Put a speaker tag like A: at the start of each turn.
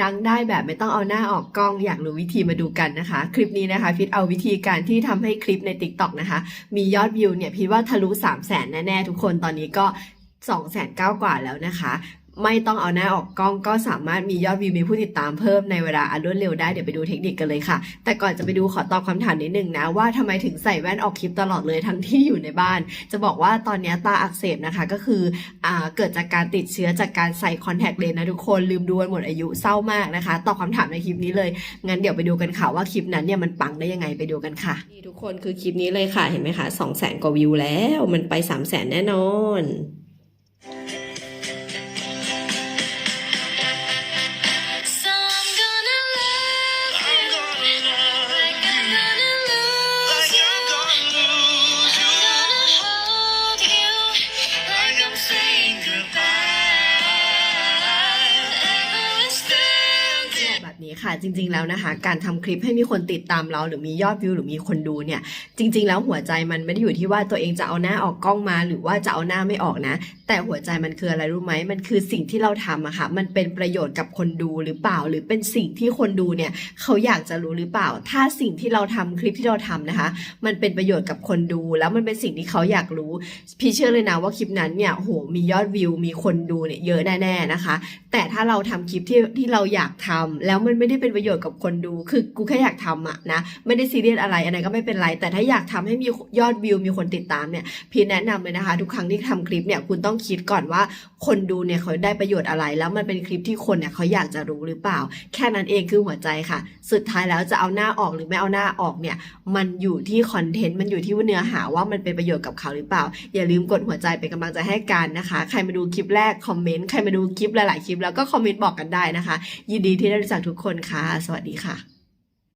A: ดังได้แบบไม่ต้องเอาหน้าออกกล้องอยากรู้วิธีมาดูกันนะคะ คลิปนี้นะคะพิทเอาวิธีการที่ทำให้คลิปใน Tik t o อกนะคะ มียอดวิวเนี่ยพิทว่าทะลุ 3 0 0แสนแน่ๆทุกคนตอนนี้ก็2 0 0 0 0 0กว่าแล้วนะคะ ไม่ต้องเอาหน้าออกกล้องก็สามารถมียอดวิวมีผู้ติดตามเพิ่มในเวลาอันรวดเร็วได้เดี๋ยวไปดูเทคนิคกันเลยค่ะ แต่ก่อนจะไปดูขอตอบคำถามนิดนึงนะ ว่าทำไมถึงใส่แว่นออกคลิปตลอดเลยทั้งที่อยู่ในบ้าน จะบอกว่าตอนนี้ตาอักเสบนะคะก็คืออเกิดจากการติดเชื้อจากการใส่คอนแทคเลนส์นะทุกคนลืมดูวันหมดอายุเศร้ามากนะคะตอบคำถามในคลิปนี้เลยงั้นเดี๋ยวไปดูกันค่ะว่าคลิปนั้นเนี่ยมันปังได้ยังไงไปดูกันค่ะนี่ทุกคนคือคลิปนี้เลยค่ะเห็นไหมคะสองแสนกว่าวิวแล้ว มันไปสามแสนแน่นอน นี้ค่ะ จริง ๆแล้วนะคะ การทำคลิปให้มีคนติดตามเรา หรือมียอดวิวหรือมีคนดูเนี่ย จริง ๆ แล้วหัวใจมันไม่ได้อยู่ที่ว่าตัวเองจะเอาหน้าออกกล้องมา หรือว่าจะเอาหน้าไม่ออกนะ แต่หัวใจมันคืออะไรรู้ไหมมันคือสิ่งที่เราทำอะค่ะ มันเป็นประโยชน์กับคนดูหรือเปล่า หรือเป็นสิ่งที่คนดูเนี่ยเขาอยากจะรู้หรือเปล่า ถ้าสิ่งที่เราทำคลิปที่เราทำนะคะ มันเป็นประโยชน์กับคนดู แล้วมันเป็นสิ่งที่เขาอยากรู้ พี่เชื่อเลยนะว่าคลิปนั้นเนี่ยโหมียอดวิว มีคนดูเนี่ยเยอะแน่ๆนะคะ แต่ถ้าเราทำคลิปที่ที่เราอยากทำแล้วมันไม่ได้เป็นประโยชน์กับคนดู คือกูแค่อยากทำอะนะ ไม่ได้ซีเรียสอะไรอันนั้นก็ไม่เป็นไร แต่ถ้าอยากทำให้มียอดวิวมีคนติดตามเนี่ย พี่แนะนำเลยนะคะ ทุกครั้งที่ทำคลิปเนี่ยคุณต้องคิดก่อนว่าคนดูเนี่ยเขาได้ประโยชน์อะไร แล้วมันเป็นคลิปที่คนเนี่ยเขาอยากจะรู้หรือเปล่า แค่นั้นเองคือหัวใจค่ะ สุดท้ายแล้วจะเอาหน้าออกหรือไม่เอาหน้าออกเนี่ย มันอยู่ที่คอนเทนต์มันอยู่ที่เนื้อหาว่ามันเป็นประโยชน์กับเขาหรือเปล่า อย่าลืมกดหัวใจเป็นกำลังใจให้กันนะคะ ใครมาดูคลิปแรกคอมเมนต์ใครมาดูคลิปหลายๆคลิปแล้วก็คอมเมนต์บอกกันได้นะคะ ยินดีที่ได้รู้จักทุกคนค่ะ สวัสดีค่ะ